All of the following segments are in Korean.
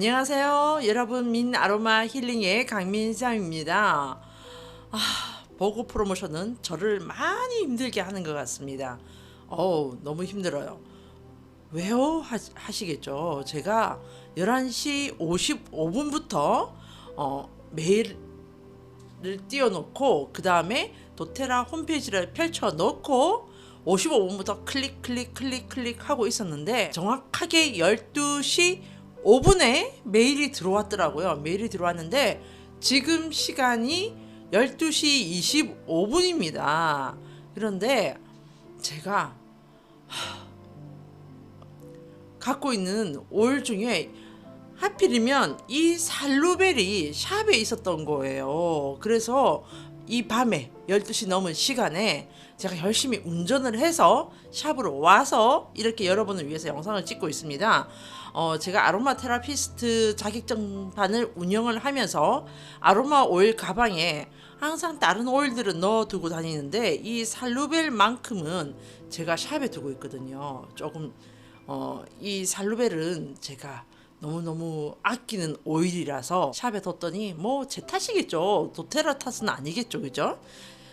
안녕하세요. 여러분 민 아로마 힐링의 강민상입니다. 아, 보고 프로모션은 저를 많이 힘들게 하는 것 같습니다. 어우, 너무 힘들어요. 왜요? 하, 하시겠죠. 제가 11시 55분부터 어, 메일을 띄워놓고 그 다음에 도테라 홈페이지를 펼쳐놓고 55분부터 클릭 클릭 클릭 클릭 하고 있었는데 정확하게 12시 5분에 메일이 들어왔더라고요. 메일이 들어왔는데 지금 시간이 12시 25분입니다. 그런데 제가 하, 갖고 있는 올 중에 하필이면 이 살루벨이 샵에 있었던 거예요. 그래서 이 밤에 12시 넘은 시간에 제가 열심히 운전을 해서 샵으로 와서 이렇게 여러분을 위해서 영상을 찍고 있습니다. 어, 제가 아로마 테라피스트 자격증반을 운영을 하면서 아로마 오일 가방에 항상 다른 오일들은 넣어 두고 다니는데 이 살루벨만큼은 제가 샵에 두고 있거든요. 조금 어, 이 살루벨은 제가 너무너무 아끼는 오일이라서 샵에 뒀더니 뭐 제 탓이겠죠. 도테라 탓은 아니겠죠. 그죠?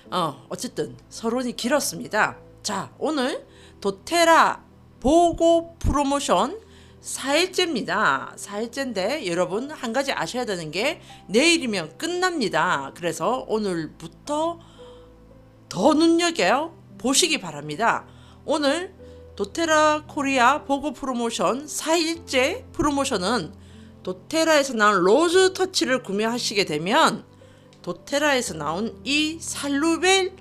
어, 어쨌든 서론이 길었습니다. 자, 오늘 도테라 보고 프로모션 4일째입니다. 4일째인데 여러분 한 가지 아셔야 되는 게 내일이면 끝납니다. 그래서 오늘부터 더 눈여겨 보시기 바랍니다. 오늘 도테라 코리아 보고 프로모션 4일째 프로모션은 도테라에서 나온 로즈 터치를 구매하시게 되면 도테라에서 나온 이 살루벨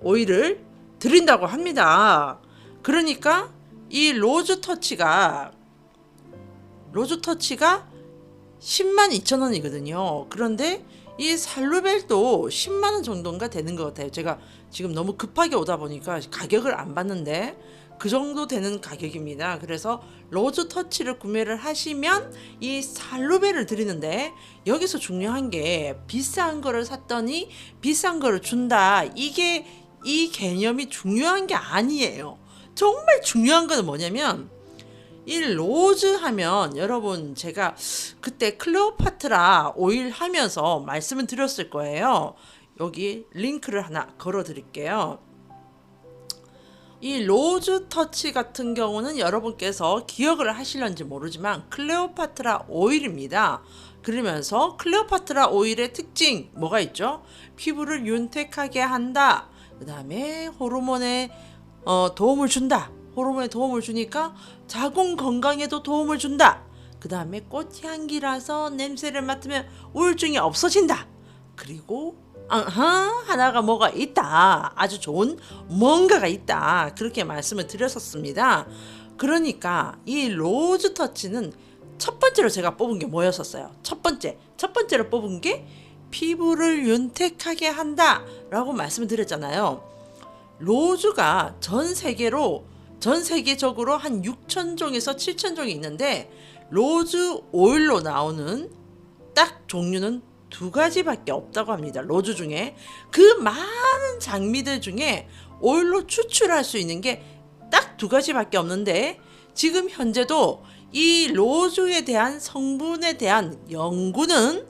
오일을 드린다고 합니다. 그러니까 이 로즈 터치가 로즈 터치가 10만 2천 원이거든요. 그런데 이 살루벨도 10만 원 정도인가 되는 것 같아요. 제가 지금 너무 급하게 오다 보니까 가격을 안 봤는데 그 정도 되는 가격입니다. 그래서 로즈 터치를 구매를 하시면 이 살루벨을 드리는데 여기서 중요한 게 비싼 거를 샀더니 비싼 거를 준다. 이게 이 개념이 중요한 게 아니에요. 정말 중요한 거는 뭐냐면 이 로즈 하면 여러분 제가 그때 클레오파트라 오일 하면서 말씀을 드렸을 거예요. 여기 링크를 하나 걸어 드릴게요. 이 로즈 터치 같은 경우는 여러분께서 기억을 하실런지 모르지만 클레오파트라 오일입니다. 그러면서 클레오파트라 오일의 특징 뭐가 있죠? 피부를 윤택하게 한다. 그 다음에 호르몬에 어, 도움을 준다. 호르몬에 도움을 주니까 자궁 건강에도 도움을 준다. 그 다음에 꽃향기라서 냄새를 맡으면 우울증이 없어진다. 그리고 아하 하나가 뭐가 있다. 아주 좋은 뭔가가 있다. 그렇게 말씀을 드렸었습니다. 그러니까 이 로즈 터치는 첫 번째로 제가 뽑은 게 뭐였었어요? 첫 번째, 첫 번째로 뽑은 게 피부를 윤택하게 한다라고 말씀을 드렸잖아요. 로즈가 전 세계로 전 세계적으로 한 6천 종에서 7천 종이 있는데 로즈 오일로 나오는 딱 종류는 두 가지밖에 없다고 합니다. 로즈 중에 그 많은 장미들 중에 오일로 추출할 수 있는 게 딱 두 가지밖에 없는데 지금 현재도 이 로즈에 대한 성분에 대한 연구는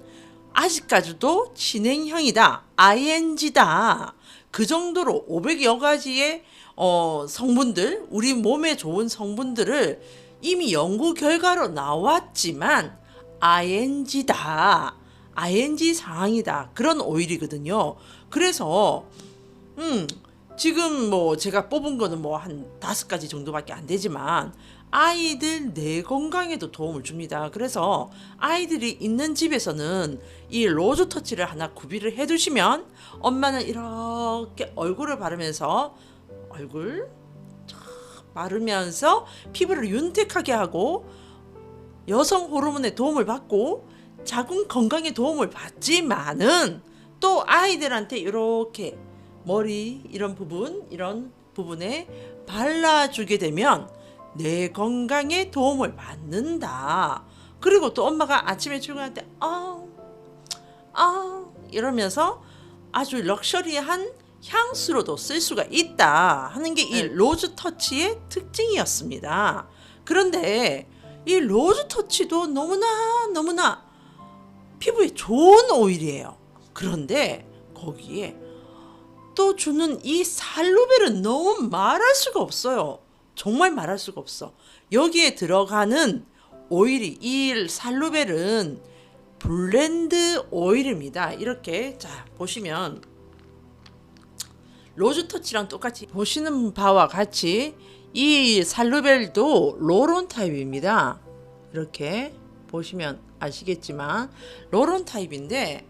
아직까지도 진행형이다. ING다. 그 정도로 500여 가지의 어, 성분들, 우리 몸에 좋은 성분들을 이미 연구 결과로 나왔지만 ING다. ING 상황이다. 그런 오일이거든요. 그래서 음, 지금 뭐 제가 뽑은 거는 뭐 한 다섯 가지 정도밖에 안 되지만 아이들 뇌 건강에도 도움을 줍니다. 그래서 아이들이 있는 집에서는 이 로즈 터치를 하나 구비를 해 두시면 엄마는 이렇게 얼굴을 바르면서 얼굴 쫙 바르면서 피부를 윤택하게 하고 여성 호르몬의 도움을 받고 자궁 건강에 도움을 받지만은 또 아이들한테 이렇게 머리 이런 부분 이런 부분에 발라주게 되면 내 건강에 도움을 받는다. 그리고 또 엄마가 아침에 출근할 때 아, 아 이러면서 아주 럭셔리한 향수로도 쓸 수가 있다 하는 게 이 로즈 터치의 특징이었습니다. 그런데 이 로즈 터치도 너무나 너무나 피부에 좋은 오일이에요. 그런데 거기에 또 주는 이 살루벨은 너무 말할 수가 없어요. 정말 말할 수가 없어. 여기에 들어가는 오일이 이 살루벨은 블렌드 오일입니다. 이렇게 자 보시면 로즈 터치랑 똑같이 보시는 바와 같이 이 살루벨도 로론 타입입니다. 이렇게 보시면 아시겠지만 로론 타입인데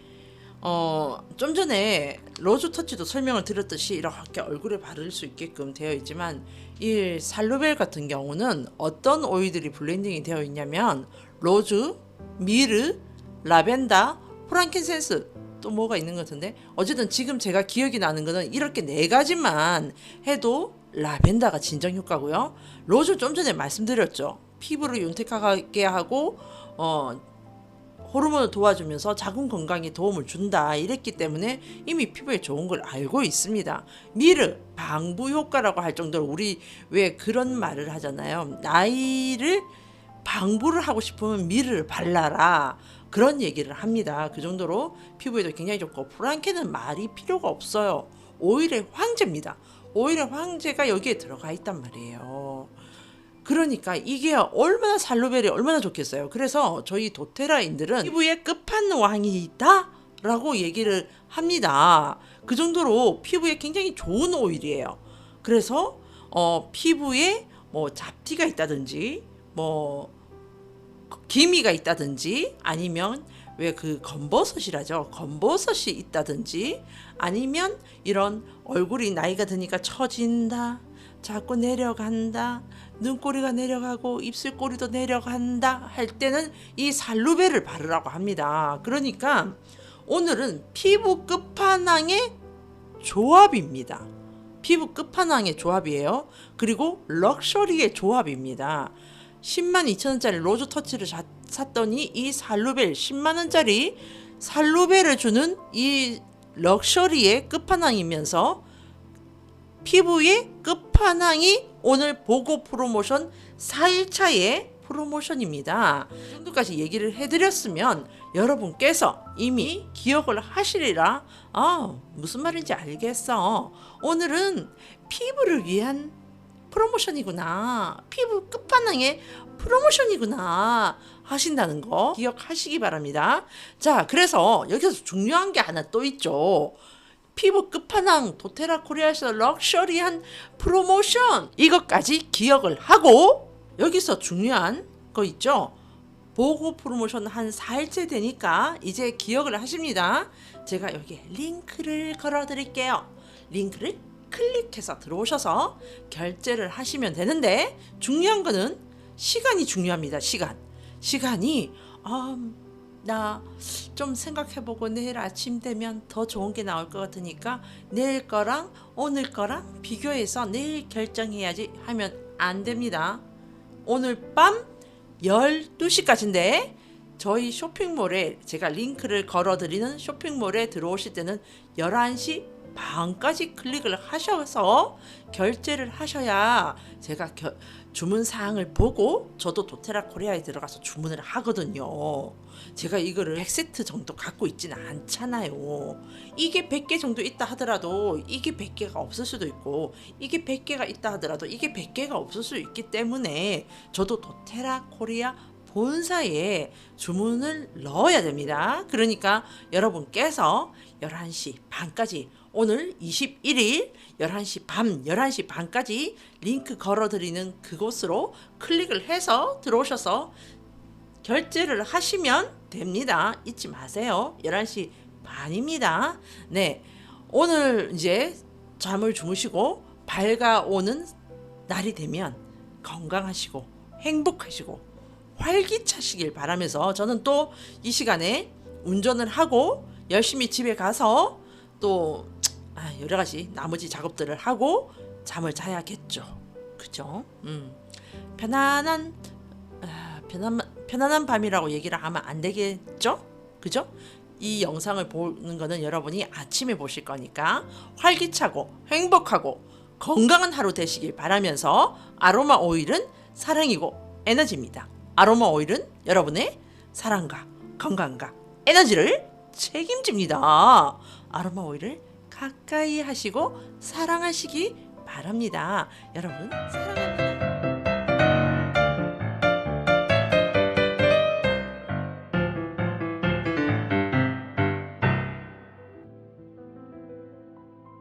어, 좀 전에 로즈 터치도 설명을 드렸듯이 이렇게 얼굴에 바를 수 있게끔 되어 있지만 이 살루벨 같은 경우는 어떤 오일들이 블렌딩이 되어 있냐면 로즈, 미르, 라벤더, 프랑킨센스 또 뭐가 있는 것 같은데 어쨌든 지금 제가 기억이 나는 거는 이렇게 네 가지만 해도 라벤더가 진정 효과고요. 로즈 좀 전에 말씀드렸죠. 피부를 윤택하게 하고 어 호르몬을 도와주면서 자궁 건강에 도움을 준다 이랬기 때문에 이미 피부에 좋은 걸 알고 있습니다. 미르 방부 효과라고 할 정도로 우리 왜 그런 말을 하잖아요. 나이를 방부를 하고 싶으면 미르를 발라라 그런 얘기를 합니다. 그 정도로 피부에도 굉장히 좋고 프랑케는 말이 필요가 없어요. 오일의 황제입니다. 오일의 황제가 여기에 들어가 있단 말이에요. 그러니까 이게 얼마나 살루벨이 얼마나 좋겠어요. 그래서 저희 도테라인들은 피부에 끝판왕이 있다라고 얘기를 합니다. 그 정도로 피부에 굉장히 좋은 오일이에요. 그래서 어, 피부에 뭐 잡티가 있다든지 뭐 기미가 있다든지 아니면 왜 그 검버섯이라죠. 검버섯이 있다든지 아니면 이런 얼굴이 나이가 드니까 처진다. 자꾸 내려간다. 눈꼬리가 내려가고 입술꼬리도 내려간다 할 때는 이 살루벨을 바르라고 합니다. 그러니까 오늘은 피부 끝판왕의 조합입니다. 피부 끝판왕의 조합이에요. 그리고 럭셔리의 조합입니다. 10만 2천 원짜리 로즈 터치를 자- 샀더니 이 살루벨 10만 원짜리 살루벨을 주는 이 럭셔리의 끝판왕이면서 피부의 끝판왕이 오늘 보고 프로모션 4일차의 프로모션입니다. 이 정도까지 얘기를 해드렸으면 여러분께서 이미 기억을 하시리라. 아, 무슨 말인지 알겠어. 오늘은 피부를 위한 프로모션이구나. 피부 끝판왕의 프로모션이구나. 하신다는 거 기억하시기 바랍니다. 자, 그래서 여기서 중요한 게 하나 또 있죠. 피부 끝판왕 도테라 코리아에서 럭셔리한 프로모션 이것까지 기억을 하고 여기서 중요한 거 있죠. 보고 프로모션 한 4일째 되니까 이제 기억을 하십니다. 제가 여기에 링크를 걸어 드릴게요. 링크를 클릭해서 들어오셔서 결제를 하시면 되는데 중요한 거는 시간이 중요합니다. 시간. 시간이 아, 나 좀 생각해보고 내일 아침 되면 더 좋은 게 나올 것 같으니까 내일 거랑 오늘 거랑 비교해서 내일 결정해야지 하면 안 됩니다. 오늘 밤 12시까지인데 저희 쇼핑몰에 제가 링크를 걸어드리는 쇼핑몰에 들어오실 때는 11시 반까지 클릭을 하셔서 결제를 하셔야 제가 겨- 주문 사항을 보고 저도 도테라 코리아에 들어가서 주문을 하거든요. 제가 이거를 100세트 정도 갖고 있지는 않잖아요. 이게 100개 정도 있다 하더라도 이게 100개가 없을 수도 있고 이게 100개가 있다 하더라도 이게 100개가 없을 수 있기 때문에 저도 도테라 코리아 본사에 주문을 넣어야 됩니다. 그러니까 여러분께서 11시 반까지 오늘 21일 11시 밤 11시 반까지 링크 걸어드리는 그곳으로 클릭을 해서 들어오셔서 결제를 하시면 됩니다. 잊지 마세요. 11시 반입니다. 네. 오늘 이제 잠을 주무시고 밝아오는 날이 되면 건강하시고 행복하시고 활기차시길 바라면서 저는 또 이 시간에 운전을 하고 열심히 집에 가서 또 아, 여러 가지 나머지 작업들을 하고 잠을 자야겠죠. 그죠? 음. 편안한 아, 편안 편안한 밤이라고 얘기를 하면 안 되겠죠? 그죠? 이 영상을 보는 거는 여러분이 아침에 보실 거니까 활기차고 행복하고 건강한 하루 되시길 바라면서 아로마 오일은 사랑이고 에너지입니다. 아로마 오일은 여러분의 사랑과 건강과 에너지를 책임집니다. 아로마 오일을 가까이 하시고 사랑하시기 바랍니다. 여러분 사랑합니다.